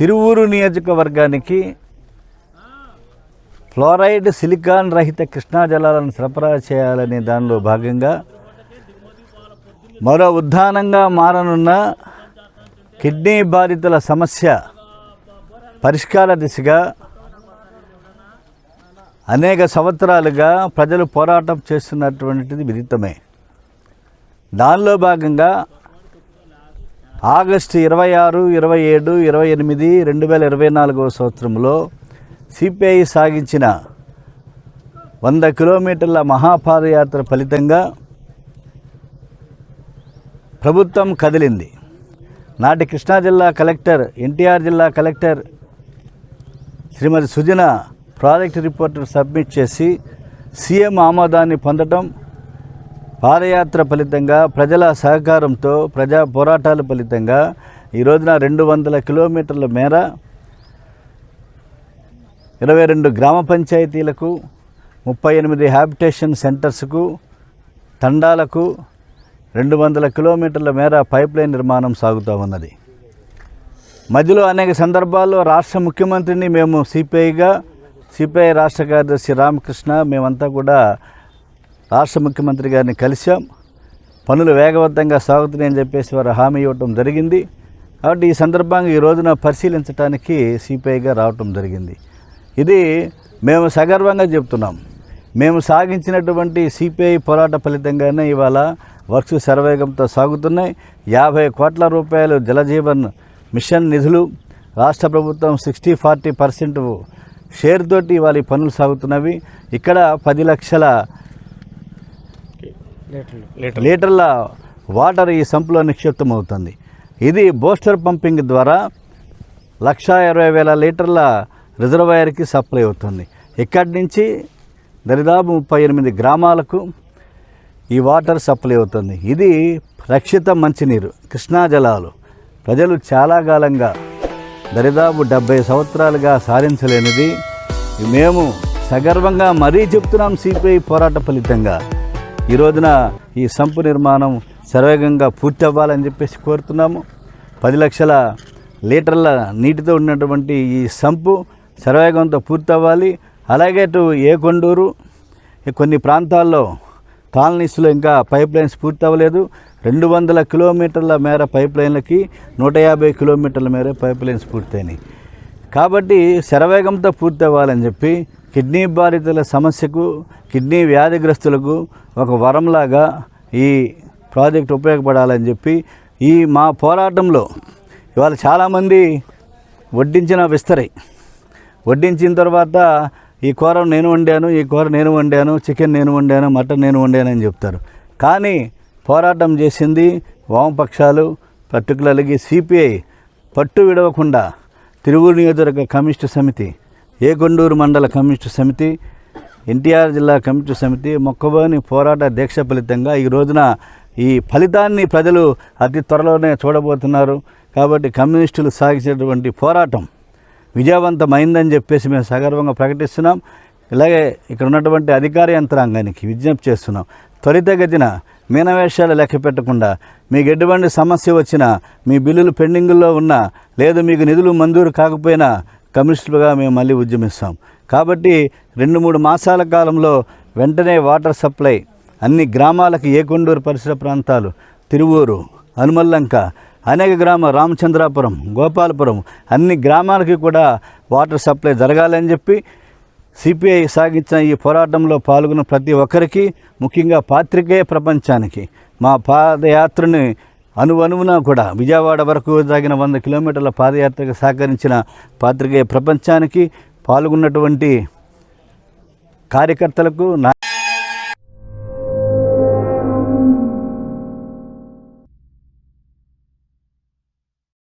తిరువూరు నియోజకవర్గానికి fluoride silicon రహిత కృష్ణా జలాలను సరఫరా చేయాలనే దానిలో భాగంగా మరో ఉద్ధానంగా మారనున్న కిడ్నీ బాధితుల సమస్య పరిష్కార దిశగా అనేక సంవత్సరాలుగా ప్రజలు పోరాటం చేస్తున్నటువంటిది విదితమే. దానిలో భాగంగా ఆగస్టు ఇరవై ఆరు ఇరవై ఏడు ఇరవై ఎనిమిది రెండు వేల ఇరవై నాలుగవ సంవత్సరంలో సిపిఐ సాగించిన వంద కిలోమీటర్ల మహాపాదయాత్ర ఫలితంగా ప్రభుత్వం కదిలింది. నాటి కృష్ణా జిల్లా కలెక్టర్ ఎన్టీఆర్ జిల్లా collector Srimati Sujana project report submit చేసి సీఎం ఆమోదాన్ని పొందడం పాదయాత్ర ఫలితంగా ప్రజల సహకారంతో ప్రజా పోరాటాల ఫలితంగా ఈ రోజున రెండు వందల కిలోమీటర్ల మేర ఇరవై రెండు గ్రామ పంచాయతీలకు ముప్పై ఎనిమిది హ్యాబిటేషన్ సెంటర్స్కు తండాలకు రెండు వందల కిలోమీటర్ల మేర పైప్ లైన్ నిర్మాణం సాగుతూ ఉన్నది. మధ్యలో అనేక సందర్భాల్లో రాష్ట్ర ముఖ్యమంత్రిని మేము సిపిఐగా సిపిఐ రాష్ట్ర కార్యదర్శి రామకృష్ణ మేమంతా కూడా రాష్ట్ర ముఖ్యమంత్రి గారిని కలిశాం. పనులు వేగవంతంగా సాగుతున్నాయని చెప్పేసి వారు హామీ ఇవ్వటం జరిగింది. కాబట్టి ఈ సందర్భంగా ఈ రోజున పరిశీలించడానికి సిపిఐగా రావటం జరిగింది. ఇది మేము సగర్వంగా చెప్తున్నాం. మేము సాగించినటువంటి సిపిఐ పోరాట ఫలితంగానే ఇవాళ వర్క్స్ శరవేగంతో సాగుతున్నాయి. యాభై కోట్ల రూపాయలు జలజీవన్ మిషన్ నిధులు రాష్ట్ర ప్రభుత్వం సిక్స్టీ ఫార్టీ పర్సెంట్ షేర్ తోటి ఇవాళ పనులు సాగుతున్నవి. ఇక్కడ పది లక్షల లీటర్ల. వాటర్ ఈ సంపులో నిక్షిప్తం అవుతుంది ఇది బూస్టర్ పంపింగ్ ద్వారా లక్షా ఇరవై వేల లీటర్ల రిజర్వాయర్కి సప్లై అవుతుంది. ఇక్కడి నుంచి దరిదాపు ముప్పై ఎనిమిది గ్రామాలకు ఈ వాటర్ సప్లై అవుతుంది. ఇది రక్షిత మంచినీరు కృష్ణా జలాలు. ప్రజలు చాలా కాలంగా దరిదాపు డెబ్బై సంవత్సరాలుగా సాధించలేనిది. మేము సగర్వంగా మరీ చెప్తున్నాం సిపిఐ పోరాట ఫలితంగా. ఈ రోజున ఈ సంపు నిర్మాణం సర్వేగంగా పూర్తి అవ్వాలని చెప్పేసి కోరుతున్నాము. పది లక్షల లీటర్ల నీటితో ఉన్నటువంటి ఈ సంపు సర్వేగంతో పూర్తి అవ్వాలి అలాగే ఇటు ఏకొండూరు కొండూరు కొన్ని ప్రాంతాల్లో కాలనీస్లో ఇంకా పైప్ లైన్స్ పూర్తి అవ్వలేదు రెండు వందల కిలోమీటర్ల మేర పైప్ లైన్లకి నూట యాభై కిలోమీటర్ల మేర పైప్ లైన్స్ పూర్తయినాయి. కాబట్టి శరవేగంతో పూర్తి అవ్వాలని చెప్పి కిడ్నీ బాధితుల సమస్యకు కిడ్నీ వ్యాధిగ్రస్తులకు ఒక వరంలాగా ఈ ప్రాజెక్ట్ ఉపయోగపడాలని చెప్పి ఈ మా పోరాటంలో ఇవాళ చాలామంది వడ్డించిన విస్తరి. వడ్డించిన తర్వాత ఈ కూర నేను వండాను ఈ కూర నేను వండాను చికెన్ నేను వండాను మటన్ నేను వండాను అని చెప్తారు. కానీ పోరాటం చేసింది వామపక్షాలు పర్టికులర్గా సిపిఐ పట్టు విడవకుండా తిరువురు నియోజకవర్గ కమ్యూనిస్టు సమితి. ఏకొండూరు మండల కమ్యూనిస్టు సమితి ఎన్టీఆర్ జిల్లా కమిటీ సమితి మొక్కబోని పోరాట దీక్ష ఫలితంగా ఈ రోజున ఈ ఫలితాన్ని ప్రజలు అతి త్వరలోనే చూడబోతున్నారు. కాబట్టి కమ్యూనిస్టులు సాగించేటువంటి పోరాటం విజయవంతమైందని చెప్పేసి మేము సగర్వంగా ప్రకటిస్తున్నాం. ఇలాగే ఇక్కడ ఉన్నటువంటి అధికార యంత్రాంగానికి విజ్ఞప్తి చేస్తున్నాం. త్వరితగతిన మీనవేషాలు లెక్క పెట్టకుండా మీకు ఎటువంటి సమస్య వచ్చినా మీ బిల్లులు పెండింగుల్లో ఉన్నా లేదు మీకు నిధులు మంజూరు కాకపోయినా కమ్యూనిస్టులుగా మేము మళ్ళీ ఉద్యమిస్తాం. కాబట్టి రెండు మూడు మాసాల కాలంలో వెంటనే వాటర్ సప్లై అన్ని గ్రామాలకు ఏకొండూరు పరిసర ప్రాంతాలు తిరువూరు హనుమల్లంక అనేక గ్రామ రామచంద్రాపురం గోపాలపురం అన్ని గ్రామాలకి కూడా వాటర్ సప్లై జరగాలని చెప్పి సిపిఐ సాగించిన ఈ పోరాటంలో పాల్గొన్న ప్రతి ఒక్కరికి ముఖ్యంగా పాత్రికేయ ప్రపంచానికి మా పాదయాత్రని అనువనువున కూడా విజయవాడ వరకు సాగిన వంద కిలోమీటర్ల పాదయాత్రకు సహకరించిన పాత్రికేయ ప్రపంచానికి పాల్గొన్నటువంటి కార్యకర్తలకు నా